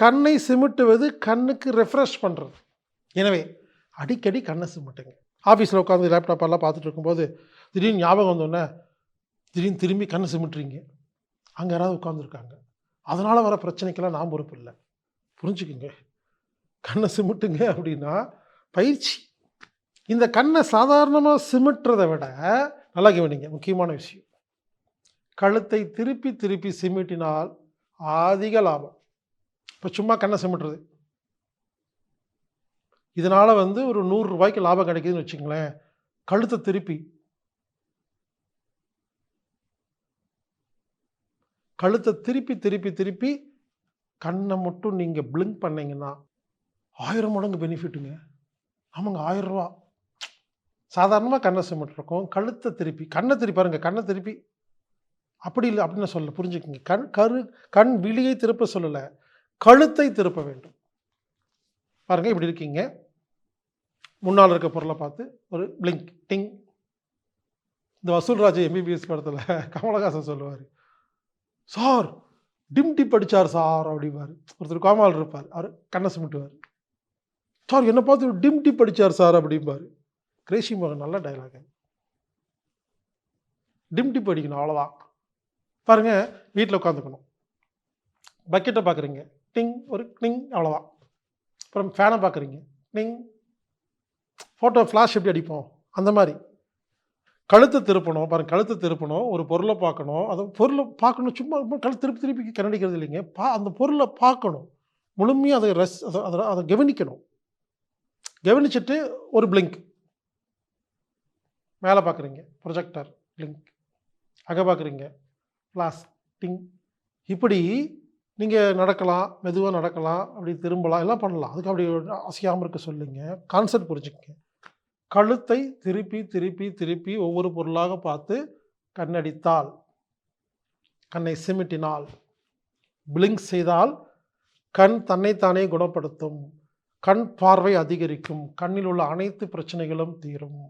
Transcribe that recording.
கண்ணை சிமிட்டுவது கண்ணுக்கு ரெஃப்ரெஷ் பண்ணுறது எனவே அடிக்கடி கண்ணை சிமிட்டுங்க. ஆஃபீஸில் உட்காந்து லேப்டாப் எல்லாம் பார்த்துட்டு இருக்கும்போது திடீர்னு ஞாபகம் வந்தோடனே திடீர்னு திரும்பி கண்ணை சிமிட்டுறீங்க. அங்கே யாராவது உட்காந்துருக்காங்க அதனால் வர பிரச்சனைக்கெல்லாம் நான் பொறுப்பு இல்லை. புரிஞ்சுக்குங்க. கண்ணை சிமிட்டுங்க அப்படின்னா பயிற்சி. இந்த கண்ணை சாதாரணமாக சிமிட்டுறதை விட நல்லா கவனிங்க முக்கியமான விஷயம். கழுத்தை திருப்பி திருப்பி சிமிட்டினால் அதிக லாபம். இப்போ சும்மா கண்ணை சிமிட்டுறது. இதனால் வந்து ஒரு நூறுரூவாய்க்கு லாபம் கிடைக்குதுன்னு வச்சுங்களேன் கழுத்தை திருப்பி. கழுத்தை திருப்பி திருப்பி திருப்பி கண்ணை மட்டும் நீங்கள் பிளிங்க் பண்ணிங்கன்னா ஆயிரம் மடங்கு பெனிஃபிட்டுங்க ஆமாங்க ஆயிரரூவா சாதாரணமாக கண்ணை சிமிட்டிருக்கோம். கழுத்தை திருப்பி கண்ணை திருப்பி பாருங்கள் கண்ணை திருப்பி. அப்படி இல்லை அப்படின்னு சொல்ல புரிஞ்சுக்கங்க. கண் கரு கண் விழியை திருப்ப சொல்லலை. கழுத்தை திருப்ப வேண்டும். பாருங்கள் இப்படி இருக்கீங்க. முன்னால் இருக்க பொருளை பார்த்து ஒரு பிளிங்க் டிங் இந்த வசூல்ராஜ் எம்பிபிஎஸ் படத்தில் கமலஹாசன் சொல்லுவார். சார் டிம் டிப் சார் அப்படிம்பார். ஒருத்தர் கோமால் இருப்பார். அவர் கண்ணை சுமிட்டுவார். சார் என்னை பார்த்து டிம் டிப் சார் அப்படிம்பார். கிரேஷி மகன் நல்ல டைலாக் டிம் படிக்கணும் அவ்வளோதான் பாருங்கள் வீட்டில் உட்காந்துக்கணும் பக்கெட்டை பார்க்குறீங்க டிங் ஒரு டிங் அவ்வளோதான் அப்புறம் ஃபேனை பார்க்குறீங்க டிங் ஃபோட்டோ ஃப்ளாஷ் எப்படி அடிப்போம்? அந்த மாதிரி. கழுத்தை திருப்பணும் பாருங்க கழுத்தை திருப்பணும் ஒரு பொருளை பார்க்கணும். அதை பொருளை பார்க்கணும் சும்மா ரொம்ப கழுத்து திருப்பி திருப்பி கண்ணடிக்கிறது இல்லைங்க. பா அந்த பொருளை பார்க்கணும். முழுமையாக அதை ரஸ் அதை அதை அதை கவனிக்கணும். கவனிச்சுட்டு ஒரு பிளிங்க் மேலே பார்க்குறீங்க ப்ரொஜெக்டர் பிளிங்க் அங்கே பார்க்குறீங்க ஃப்ளாஷ் டிங் இப்படி நீங்கள் நடக்கலாம் மெதுவாக நடக்கலாம் அப்படி திரும்பலாம் எல்லாம் பண்ணலாம். அதுக்கு அப்படி அசையாமல் இருக்க சொல்லுங்க. கான்செப்ட் புரிஞ்சுக்கங்க. கழுத்தை திருப்பி திருப்பி திருப்பி ஒவ்வொரு பொருளாக பார்த்து கண்ணடித்தால் கண்ணை சிமிட்டினால் பிளிங்க் செய்தால் கண் தன்னைத்தானே குணப்படுத்தும். கண் பார்வை அதிகரிக்கும். கண்ணில் உள்ள அனைத்து பிரச்சனைகளும் தீரும்.